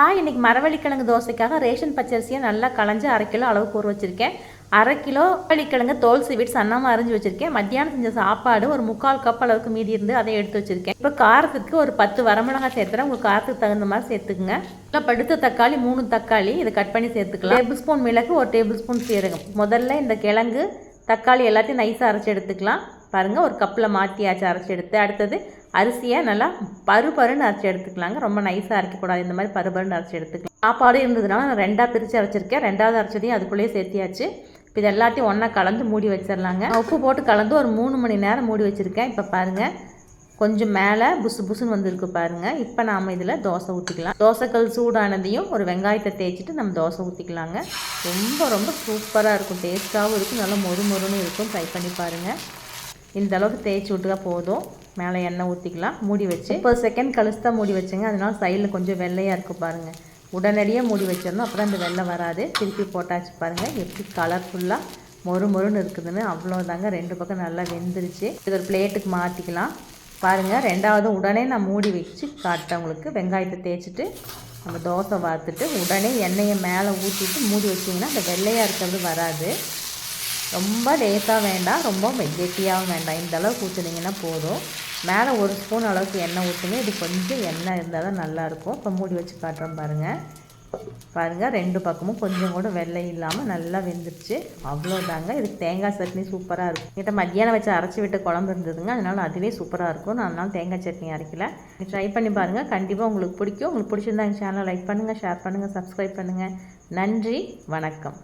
ஆ இன்றைக்கி மரவள்ளிக்கிழங்கு தோசைக்காக ரேஷன் பச்சரிசியை நல்லா களைஞ்சி அரை கிலோ அளவு கூற வச்சுருக்கேன். அரை கிலோ வள்ளிக்கிழங்கு தோல் சீவிட்டு சன்னமாக அரைஞ்சி வச்சுருக்கேன். மத்தியானம் செஞ்ச சாப்பாடு ஒரு முக்கால் கப் அளவுக்கு மீதி இருந்து அதை எடுத்து வச்சுருக்கேன். இப்போ காரத்துக்கு ஒரு பத்து வரமிளகாய் சேர்த்துறேன். உங்கள் காரத்துக்கு தகுந்த மாதிரி சேர்த்துக்குங்க. இல்லை படுத்த தக்காளி மூணு தக்காளி இதை கட் பண்ணி சேர்த்துக்கலாம். டேபிள் ஸ்பூன் மிளகு ஒரு டேபிள் ஸ்பூன் சீரகம். முதல்ல இந்த கிழங்கு தக்காளி எல்லாத்தையும் நைஸாக அரைச்சி எடுத்துக்கலாம். பாருங்கள் ஒரு கப்பில் மாற்றியாச்சு அரைச்சி எடுத்து அடுத்தது அரிசியை நல்லா பரு பருன்னு அரைச்சி எடுத்துக்கலாங்க. ரொம்ப நைஸாக அரைக்கக்கூடாது. இந்த மாதிரி பருபருன்னு அரைச்சி எடுத்துக்கலாம். சாப்பாடு இருந்ததுனால நான் ரெண்டாக பிரித்து அரைச்சிருக்கேன். ரெண்டாவது அரைச்சதையும் அதுக்குள்ளேயே சேர்த்தியாச்சு. இப்போ இது எல்லாத்தையும் ஒன்றா கலந்து மூடி வச்சிடலாங்க உப்பு போட்டு கலந்து ஒரு மூணு மணி நேரம் மூடி வச்சுருக்கேன். இப்போ பாருங்கள் கொஞ்சம் மேலே புசு புசுன்னு வந்திருக்கு பாருங்கள் இப்போ நாம் இதில் தோசை ஊற்றிக்கலாம் தோசைக்கல் சூடானதையும் ஒரு வெங்காயத்தை தேய்ச்சிட்டு நம்ம தோசை ஊற்றிக்கலாங்க ரொம்ப ரொம்ப சூப்பராக இருக்கும். டேஸ்ட்டாகவும் இருக்கும் நல்லா மொறு மொறுன்னு இருக்கும். ட்ரை பண்ணி பாருங்கள் இந்த அளவுக்கு தேய்ச்சி விட்டுக்கா போதும். மேலே எண்ணெய் ஊற்றிக்கலாம் மூடி வச்சு முப்பது செகண்ட் கழிச்சு தான் மூடி வச்சுங்க. அதனால் சைடில் கொஞ்சம் வெள்ளையாக இருக்கும் பாருங்கள் உடனடியாக மூடி வச்சிடணும். அப்புறம் அந்த வெள்ளை வராது. திருப்பி போட்டாச்சு பாருங்கள் எப்படி கலர்ஃபுல்லாக மொறு மொறுன்னு இருக்குதுன்னு அவ்வளோதாங்க ரெண்டு பக்கம் நல்லா வெந்துருச்சு. இது ஒரு பிளேட்டுக்கு மாற்றிக்கலாம் பாருங்கள் ரெண்டாவது உடனே நான் மூடி வச்சு காட்டுறேன் உங்களுக்கு. வெங்காயத்தை தேய்ச்சிட்டு நம்ம தோசை வார்த்துட்டு உடனே எண்ணெயை மேலே ஊற்றிட்டு மூடி வச்சிங்கன்னா அந்த வெள்ளையாக இருக்கிறது வராது. ரொம்ப லேசாக வேண்டாம் ரொம்ப கெட்டியாகவும் வேண்டாம். இந்த அளவுக்கு ஊற்றுனீங்கன்னா போதும். மேலே ஒரு ஸ்பூன் அளவுக்கு எண்ணெய் ஊற்றுங்க இது கொஞ்சம் எண்ணெய் இருந்தால் தான் நல்லாயிருக்கும் இப்போ மூடி வச்சு காட்டுறோம் பாருங்கள் பாருங்கள் ரெண்டு பக்கமும் கொஞ்சம் கூட வெள்ளை இல்லாமல் நல்லா வெந்துருச்சு. அவ்வளோதாங்க இது தேங்காய் சட்னி சூப்பராக இருக்கும். கிட்ட மத்தியானம் வச்சு அரைச்சி விட்டு குழம்பு இருந்ததுங்க. அதனால் அதுவே சூப்பராக இருக்கும். நான் அதனால் தேங்காய் சட்னி அரைக்கல. ட்ரை பண்ணி பாருங்கள் கண்டிப்பாக உங்களுக்கு பிடிக்கும். உங்களுக்கு பிடிச்சிருந்தா எங்கள் சேனலை லைக் பண்ணுங்கள் ஷேர் பண்ணுங்கள் சப்ஸ்கிரைப் பண்ணுங்கள் நன்றி வணக்கம்.